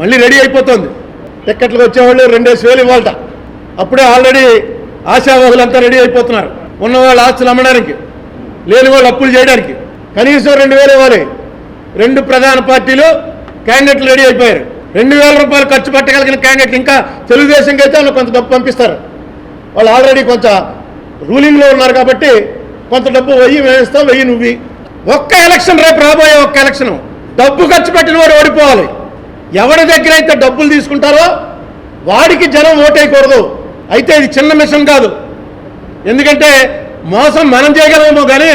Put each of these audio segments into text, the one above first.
మళ్ళీ రెడీ అయిపోతుంది. టిక్కెట్లకు వచ్చేవాళ్ళు రెండేసి వేలు ఇవ్వాలట. అప్పుడే ఆల్రెడీ ఆశావాహులంతా రెడీ అయిపోతున్నారు. ఉన్నవాళ్ళు ఆస్తులు అమ్మడానికి లేని వాళ్ళు అప్పులు చేయడానికి. కనీసం రెండు వేలు ఇవ్వాలి. రెండు ప్రధాన పార్టీలు క్యాండిడేట్లు రెడీ అయిపోయారు. రెండు వేల రూపాయలు ఖర్చు పెట్టగలిగిన క్యాండిడేట్లు ఇంకా తెలుగుదేశంకి అయితే వాళ్ళు కొంత డబ్బు పంపిస్తారు. వాళ్ళు ఆల్రెడీ కొంత రూలింగ్లో ఉన్నారు కాబట్టి కొంత డబ్బు వెయ్యి వేస్తాం వెయ్యి నువ్వు ఒక్క ఎలక్షన్ రేపు రాబోయే ఒక్క ఎలక్షన్. డబ్బు ఖర్చు పెట్టిన వాడు ఓడిపోవాలి. ఎవరి దగ్గర అయితే డబ్బులు తీసుకుంటారో వాడికి జనం ఓటేయకూడదు. అయితే ఇది చిన్న మిషన్ కాదు. ఎందుకంటే మోసం మనం చేయగలమేమో కానీ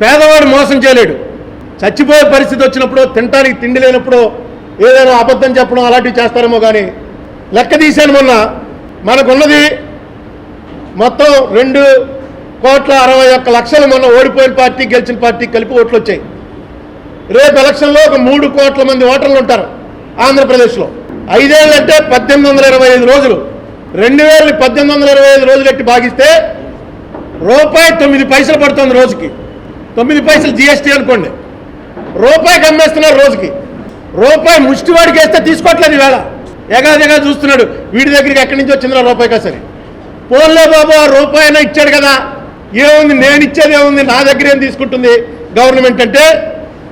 పేదవాడు మోసం చేయలేడు. చచ్చిపోయే పరిస్థితి వచ్చినప్పుడు తింటానికి తిండి లేనప్పుడు ఏదైనా అబద్ధం చెప్పడం అలాంటివి చేస్తారేమో కానీ లెక్క తీశాను మొన్న. మనకున్నది మొత్తం రెండు కోట్ల అరవై ఒక్క లక్షలు మొన్న ఓడిపోయిన పార్టీ గెలిచిన పార్టీ కలిపి ఓట్లు వచ్చాయి. రేపు ఎలక్షన్లో ఒక మూడు కోట్ల మంది ఓటర్లు ఉంటారు. ఆంధ్రప్రదేశ్లో. ఐదేళ్ళు అంటే పద్దెనిమిది వందల ఇరవై ఐదు రోజులు. రెండు వేలు పద్దెనిమిది వందల ఇరవై ఐదు రోజులు ఎట్టి భాగిస్తే రూపాయి తొమ్మిది పైసలు పడుతుంది రోజుకి. తొమ్మిది పైసలు జిఎస్టీ అనుకోండి. రూపాయికి అమ్మేస్తున్నారు రోజుకి. రూపాయి ముష్టివాడికి వేస్తే తీసుకోవట్లేదు ఈవేళ. ఎగాదిగా చూస్తున్నాడు. వీడి దగ్గరికి ఎక్కడి నుంచి వచ్చిందిరా రూపాయికా సరే పోన్లే బాబు ఆ రూపాయి అయినా ఇచ్చాడు కదా. ఏముంది? నేను ఇచ్చేది ఏముంది? నా దగ్గర ఏం తీసుకుంటుంది గవర్నమెంట్ అంటే?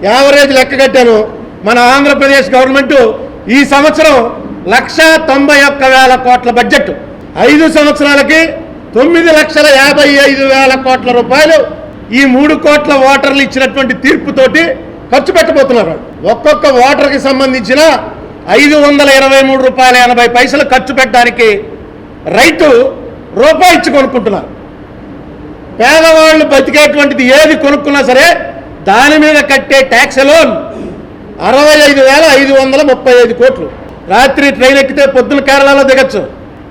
యావరేజ్ లెక్క కట్టాను. మన ఆంధ్రప్రదేశ్ గవర్నమెంట్ ఈ సంవత్సరం లక్ష తొంభై ఒక్క వేల కోట్ల బడ్జెట్. ఐదు సంవత్సరాలకి తొమ్మిది లక్షల యాభై ఐదు వేల కోట్ల రూపాయలు ఈ మూడు కోట్ల ఓటర్లు ఇచ్చినటువంటి తీర్పుతోటి ఖర్చు పెట్టబోతున్నారు. ఒక్కొక్క ఓటర్కి సంబంధించిన ఐదు వందల ఇరవై మూడు రూపాయల ఎనభై పైసలు ఖర్చు పెట్టడానికి రైతు రూపాయి ఇచ్చి కొనుక్కుంటున్నారు. పేదవాళ్ళు బతికేటువంటిది ఏది కొనుక్కున్నా సరే దాని మీద కట్టే ట్యాక్స్ లోన్ అరవై ఐదు వేల ఐదు వందల ముప్పై ఐదు కోట్లు. రాత్రి ట్రైన్ ఎక్కితే పొద్దున కేరళలో దిగచ్చు.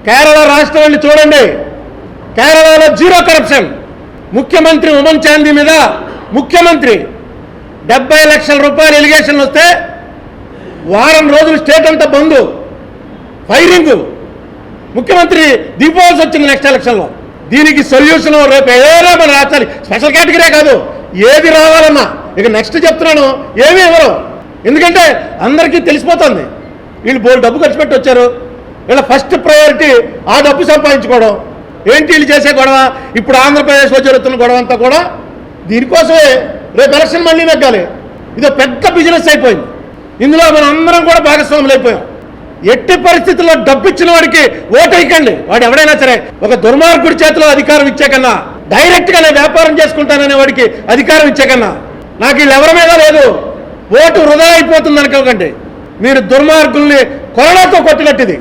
కేరళ రాష్ట్రం వెళ్ళి చూడండి. కేరళలో జీరో కరప్షన్. ముఖ్యమంత్రి ఉమన్ చాందీ మీద ముఖ్యమంత్రి డెబ్బై లక్షల రూపాయలు ఎలిగేషన్లు వస్తే వారం రోజులు స్టేట్ అంతా బంద్. ఫైరింగ్. ముఖ్యమంత్రి దిగిపోవాల్సి వచ్చింది నెక్స్ట్ ఎలక్షన్లో. దీనికి సొల్యూషన్ రేపు ఏదో మన రాష్ట్రాలు స్పెషల్ కేటగిరీ కాదు. ఏది రావాలన్నా. ఇక నెక్స్ట్ చెప్తున్నాను. ఏమీ ఇవ్వరు. ఎందుకంటే అందరికీ తెలిసిపోతుంది. వీళ్ళు బోల్ డబ్బు ఖర్చు పెట్టి వచ్చారు. వీళ్ళ ఫస్ట్ ప్రయారిటీ ఆ డబ్బు సంపాదించుకోవడం. ఏంటి వీళ్ళు చేసే గొడవ? ఇప్పుడు ఆంధ్రప్రదేశ్లో జరుగుతున్న గొడవ అంతా కూడా దీనికోసమే రేపు ఎలక్షన్ మళ్ళీ నెగ్గాలి ఇదో పెద్ద బిజినెస్ అయిపోయింది. ఇందులో మనం అందరం కూడా భాగస్వాములు అయిపోయాం. ఎట్టి పరిస్థితుల్లో డబ్బు ఇచ్చిన వాడికి ఓటు వాడు ఎవడైనా సరే ఒక దుర్మార్గుడి చేతిలో అధికారం ఇచ్చే కన్నా డైరెక్ట్గా నేను వ్యాపారం చేసుకుంటాననే వాడికి అధికారం ఇచ్చే కన్నా. నాకు వీళ్ళు ఎవరి మీద లేదు. ఓటు వృధా అయిపోతుంది అనుకోకండి మీరు దుర్మార్గుల్ని కొరడాతో కొట్టినట్టుది.